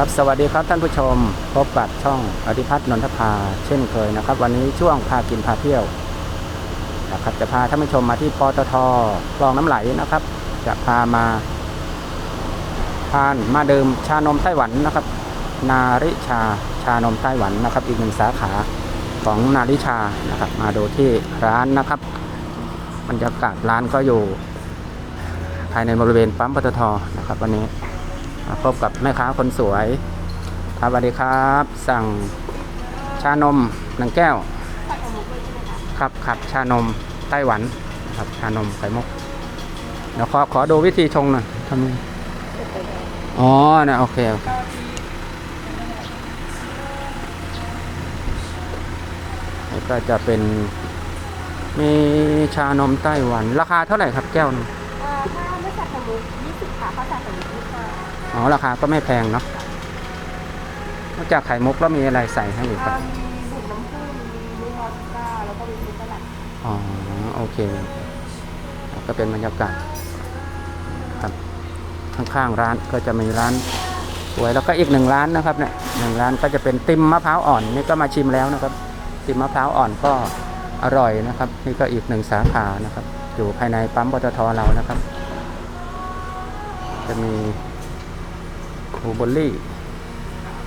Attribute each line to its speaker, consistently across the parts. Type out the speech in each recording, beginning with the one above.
Speaker 1: ครับสวัสดีครับท่านผู้ชม พบกับช่องอธิพัฒน์นนทภาเช่นเคยนะครับ วันนี้ช่วงพากินพาเที่ยวนะครับจะพาท่านผู้ชมมาที่ปตทคลองน้ำไหลนะครับ จะพามาทานมาดื่มชานมไต้หวันนะครับ นาริชาชานมไต้หวันนะครับ อีกหนึ่งสาขาของนาริชานะครับ มาดูที่ร้านนะครับบรรยากาศร้านก็อยู่ ภายในบริเวณปั๊มปตทนะครับ วันนี้ พบกับแม่ค้าคนสวย ครับสวัสดีครับ สั่งชานมหนึ่งแก้ว ครับครับชานมไต้หวันครับชานมไข่มุกเดี๋ยวขอขอดูวิธีชงหน่อยทำไงอ๋อนะโอเคโอเคก็จะเป็น มีชานมไต้หวัน ราคาเท่าไหร่ครับแก้วหนึง
Speaker 2: เออถ้าไม่ใส่ไข่มุก20ค่ะถ้าใส่ไข่มุก
Speaker 1: อ๋อราคาก็ไม่แพงเนาะนอกจากไข่มุกแล้วมีอะไรใส่ให้อีกค
Speaker 2: อ่า
Speaker 1: รับ
Speaker 2: มีบุญน้ำผึ้งมีลูกออสการ์แล้วก็มีฟรุตสลัด
Speaker 1: อ๋อโอเค ก็เป็นบรรยากาศครับข้างๆร้านก็จะมีร้านสวยแล้วก็อีกหนึ่งร้านนะครับเนี่ยหนึ่งร้านก็จะเป็นติมมะพร้าวอ่อนนี่ก็มาชิมแล้วนะครับ ติมมะพร้าวอ่อนก็อร่อยนะครับ นี่ก็อีกหนึ่งสาขานะครับ อยู่ภายในปั๊มปตทเรานะครับ จะมี บลูเบอร์รี่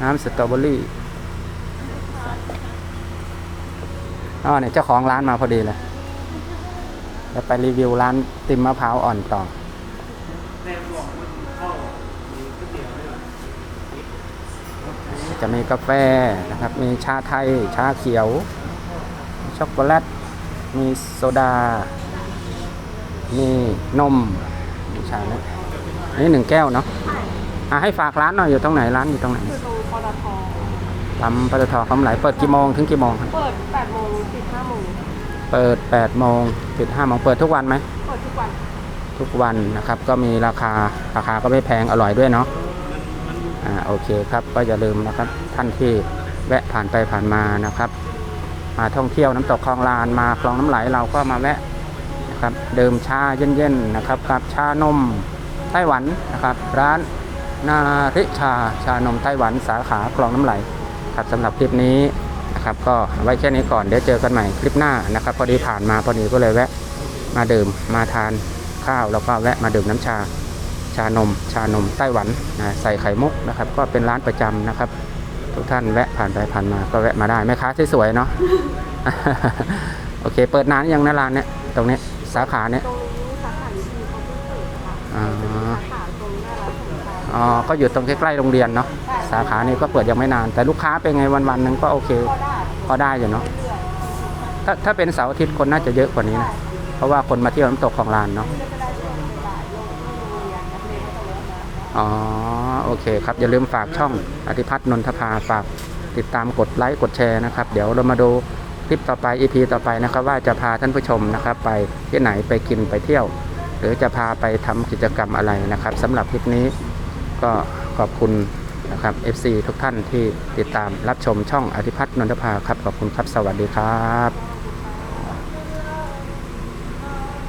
Speaker 1: น้ำสตรอเบอรี่อ๋อเนี่ยเจ้าของร้านมาพอดีเลยจะไปรีวิวร้านติมมะพร้าวอ่อนต่อจะมีกาแฟนะครับ มีชาไทย ชาเขียว ช็อกโกแลต มีโซดา มีนมมีชาเนี่ยนี่หนึ่งแก้วเนาะ อะให้ฝากร้านหน่อยอยู่ตรงไหนร้านอยู่ตรงไหน
Speaker 2: คือตรงปตท
Speaker 1: ปั๊มปตทคำไหลเปิดกี่โมงถึงกี่โมงครับ
Speaker 2: เปิด8โมงปิด5โมง
Speaker 1: เปิด8โมงปิด5โมงเปิดทุกวันไหม
Speaker 2: เปิดทุกวัน
Speaker 1: ทุกวันนะครับ ก็มีราคาราคาก็ไม่แพงอร่อยด้วยเนาะอ่าโอเคครับก็อย่าลืมนะครับท่านที่แวะผ่านไปผ่านมานะครับมาท่องเที่ยวน้ำตกคลองลานมาคลองน้ำไหลเราก็มาแวะนะครับดื่มชาเย็นๆนะครับกับชานมไต้หวันนะครับ ร้าน นาริชาชานมไต้หวันสาขาคลองน้ำไหลครับสำหรับคลิปนี้นะครับก็ไว้แค่นี้ก่อนเดี๋ยวเจอกันใหม่คลิปหน้านะครับ พอดีผ่านมาพอดีก็เลยแวะมาดื่มมาทานข้าวแล้วก็แวะมาดื่มน้ำชาชานม ชานมไต้หวันนะใส่ไข่มุกนะครับ ก็เป็นร้านประจำนะครับ ทุกท่านแวะผ่านไปผ่านมาก็แวะมาได้แม่ค้าสวยๆเนาะโอเค เปิดนานยังนะร้านเนี้ยตรงเนี้ยสาขาเนี้ย
Speaker 2: ตรงนี้สาขาวิธีเขาเพิ่งเปิดค่ะ
Speaker 1: อ๋อ
Speaker 2: สาขาตรง
Speaker 1: อ๋อ ก็อยู่ตรงใกล้ๆโรงเรียนเนาะ สาขานี้ก็เปิดยังไม่นาน แต่ลูกค้าเป็นไงวันๆหนึงก็โอเค
Speaker 2: ก็ได้
Speaker 1: พอได้อยู่เนาะ ถ้าถ้าเป็นเสาร์อาทิตย์คนน่าจะเยอะกว่านี้นะ เพราะว่าคนมาเที่ยวน้ำตกของลานเนาะ อ๋อ โอเคครับ อย่าลืมฝากช่องอธิพัฒน์นนทภาฝากติดตามกดไลค์กดแชร์นะครับ เดี๋ยวเรามาดูคลิปต่อไป EP ต่อไปนะครับ ว่าจะพาท่านผู้ชมนะครับ ไปที่ไหนไปกินไปเที่ยว หรือจะพาไปทำกิจกรรมอะไรนะครับสำหรับคลิปนี้ ก็ขอบคุณนะครับ FC ทุกท่านที่ติดตามรับชมช่องอธิพัฒน์นนทภาครับ ขอบคุณครับ สวัสดีครับ